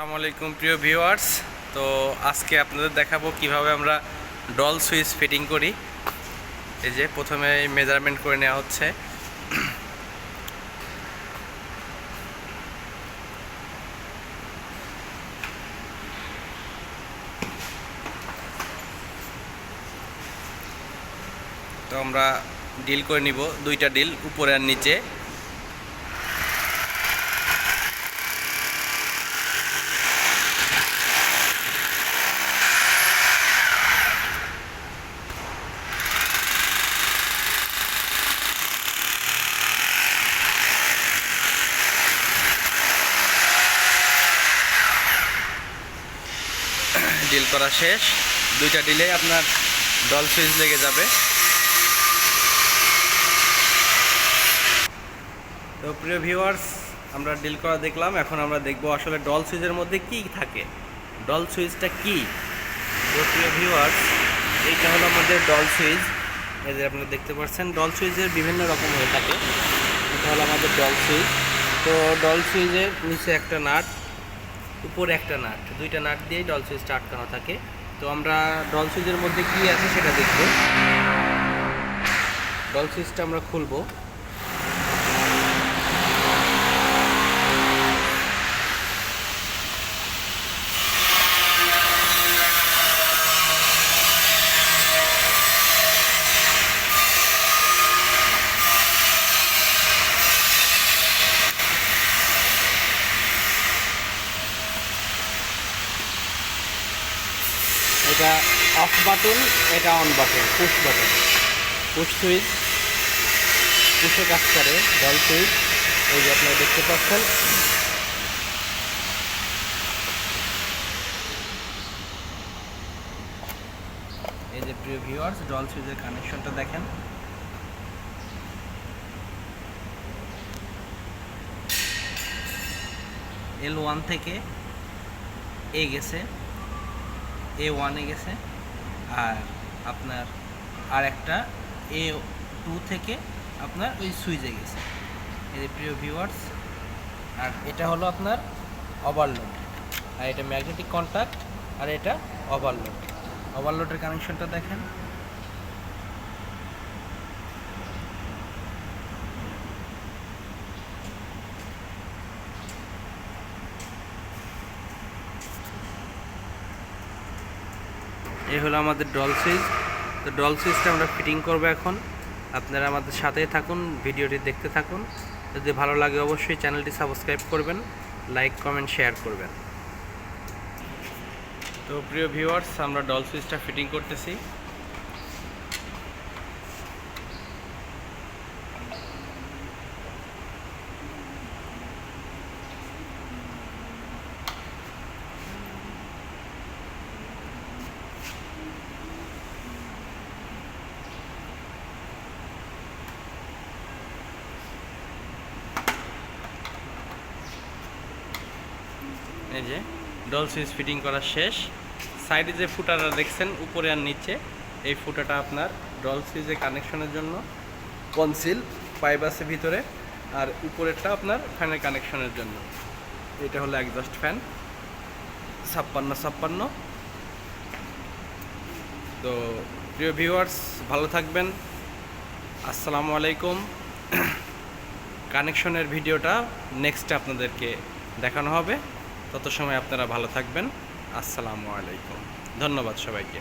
আসসালামু আলাইকুম, প্রিয় ভিউয়ার্স। তো আজকে আপনাদের দেখাবো কীভাবে আমরা ডল সুইচ ফিটিং করি। এই যে প্রথমে মেজারমেন্ট করে নেওয়া হচ্ছে। তো আমরা ডিল করে নিব। দুইটা ডিল, উপরে আর নিচে। ডিল করা শেষ। দুইটা ডিলে আপনার ডল সুইচ লেগে যাবে। তো প্রিয় ভিউয়ার্স, আমরা ডিল করা দেখলাম। এখন আমরা দেখব আসলে ডল সুইচের মধ্যে কি থাকে। ডল সুইচটা কি? তো প্রিয় ভিউয়ার্স, এইটা হলো আমাদের ডল সুইচ। এই যে আপনারা দেখতে পাচ্ছেন, ডল সুইচের বিভিন্ন রকম হয়ে থাকে। এটা হলো আমাদের ডল সুইচ। তো ডল সুইচের নিচে একটা নাট। উপরে একটা নাট, দুইটা নাট দিয়েই ডল সুইচটা আটকানো থাকে। তো আমরা ডল সুইচের মধ্যে কী আছে সেটা দেখব। ডল সুইচটা আমরা খুলবো। এটা অফ বাটন এটা on button push button push switch পুশে কাজ করে ডল সুইচ এই যে আপনারা দেখতে পাচ্ছেন। এই যে প্রিয় ভিউয়ার্স ডল সুইচের কানেকশনটা দেখেন। এল ওয়ান থেকে এ গেছে। এ ওয়ানে গেছে। আর আপনার আর একটা এ টু থেকে আপনার ওই সুইচে গেছে। যে প্রিয় ভিউয়ার্স আর এটা হলো আপনার ওভারলোড আর এটা ম্যাগনেটিক কন্ট্যাক্ট আর এটা ওভারলোড ওভারলোডের কানেকশনটা দেখেন। এই হলো আমাদের ডল সুইচ তো ডল সুইচটা আমরা ফিটিং করব এখন। আপনারা আমাদের সাথেই থাকুন, ভিডিওটি দেখতে থাকুন। যদি ভালো লাগে অবশ্যই চ্যানেলটি সাবস্ক্রাইব করবেন লাইক কমেন্ট শেয়ার করবেন। তো প্রিয় ভিউয়ার্স আমরা ডল সুইচটা ফিটিং করতেছি। এই যে ডল সুইচ ফিটিং করা শেষ। সাইডে যে ফুটাটা দেখছেন, উপরে আর নিচে, এই ফুটাটা আপনার ডল সুইচে কানেকশনের জন্য। কনসিল পাইপ আছে ভিতরে, আর উপরেরটা আপনার ফ্যানের কানেকশনের জন্য। এটা হলো একজস্ট ফ্যান ছাপ্পান্ন ছাপ্পান্ন। তো প্রিয় ভিউয়ার্স ভালো থাকবেন। আসসালামু আলাইকুম। কানেকশনের ভিডিওটা নেক্সটে আপনাদেরকে দেখানো হবে। তত সময় আপনারা ভালো থাকবেন। আসসালামু আলাইকুম। ধন্যবাদ সবাইকে।